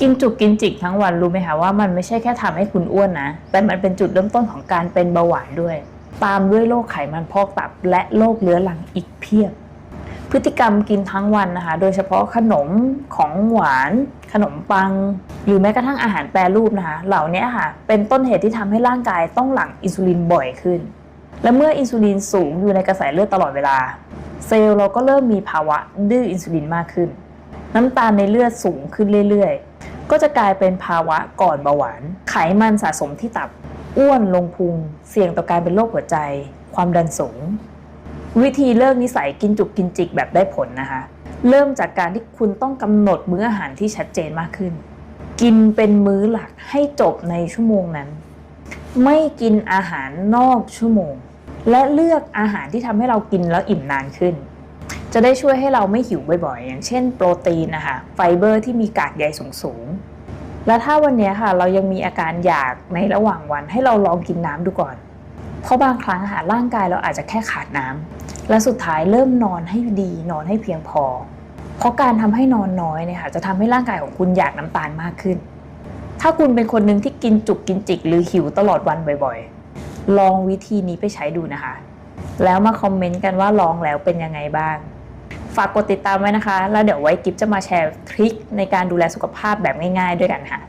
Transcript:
กินจุกกินจิกทั้งวันรู้ไหมคะว่ามันไม่ใช่แค่ทำให้คุณอ้วนนะ แต่มันเป็นจุดเริ่มต้นของการเป็นเบาหวานด้วย ตามด้วยโรคไขมันพอกตับ และโรคเรื้อรังอีกเพียบ พฤติกรรมกินทั้งวันนะคะ โดยเฉพาะขนมของหวาน ขนมปัง หรือแม้กระทั่งอาหารแปรรูปนะคะ เหล่านี้ค่ะ เป็นต้นเหตุที่ทำให้ร่างกายต้องหลั่งอินซูลินบ่อยขึ้น และเมื่ออินซูลินสูงอยู่ในกระแสเลือดตลอดเวลา เซลล์เราก็เริ่มมีภาวะดื้ออินซูลินมากขึ้น น้ำตาลในเลือดสูงขึ้นเรื่อยๆ ก็จะกลายเป็นภาวะก่อนเบาหวาน ไขมันสะสมที่ตับ อ้วนลงพุง เสี่ยงต่อการเป็นโรคหัวใจ ความดันสูง วิธีเลิกนิสัยกินจุกกินจิกแบบได้ผลนะคะ เริ่มจากการที่คุณต้องกำหนดมื้ออาหารที่ชัดเจนมากขึ้น กินเป็นมื้อหลักให้จบในชั่วโมงนั้น ไม่กินอาหารนอกชั่วโมง และเลือกอาหารที่ทำให้เรากินแล้วอิ่มนานขึ้น จะได้ช่วยให้เราไม่หิวบ่อยๆ อย่างเช่นโปรตีนนะคะไฟเบอร์ที่มีกากใยสูงๆและถ้าวันนี้ค่ะเรายังมีอาการอยากในระหว่างวันให้เราลองกินน้ำดูก่อน เพราะบางครั้งค่ะร่างกายเราอาจจะแค่ขาดน้ำและสุดท้ายเริ่มนอนให้ดีนอนให้เพียงพอ เพราะการทำให้นอนน้อยเนี่ยค่ะจะทำให้ร่างกายของคุณอยากน้ำตาลมากขึ้น ถ้าคุณเป็นคนหนึ่งที่กินจุกกินจิก หรือหิวตลอดวันบ่อยๆ ลองวิธีนี้ไปใช้ดูนะคะ แล้วมาคอมเมนต์กันว่าลองแล้วเป็นยังไงบ้าง ฝากกดติดตามไว้นะคะ แล้วเดี๋ยวไว้กิฟจะมาแชร์ทริคในการดูแลสุขภาพแบบง่ายๆด้วยกันค่ะ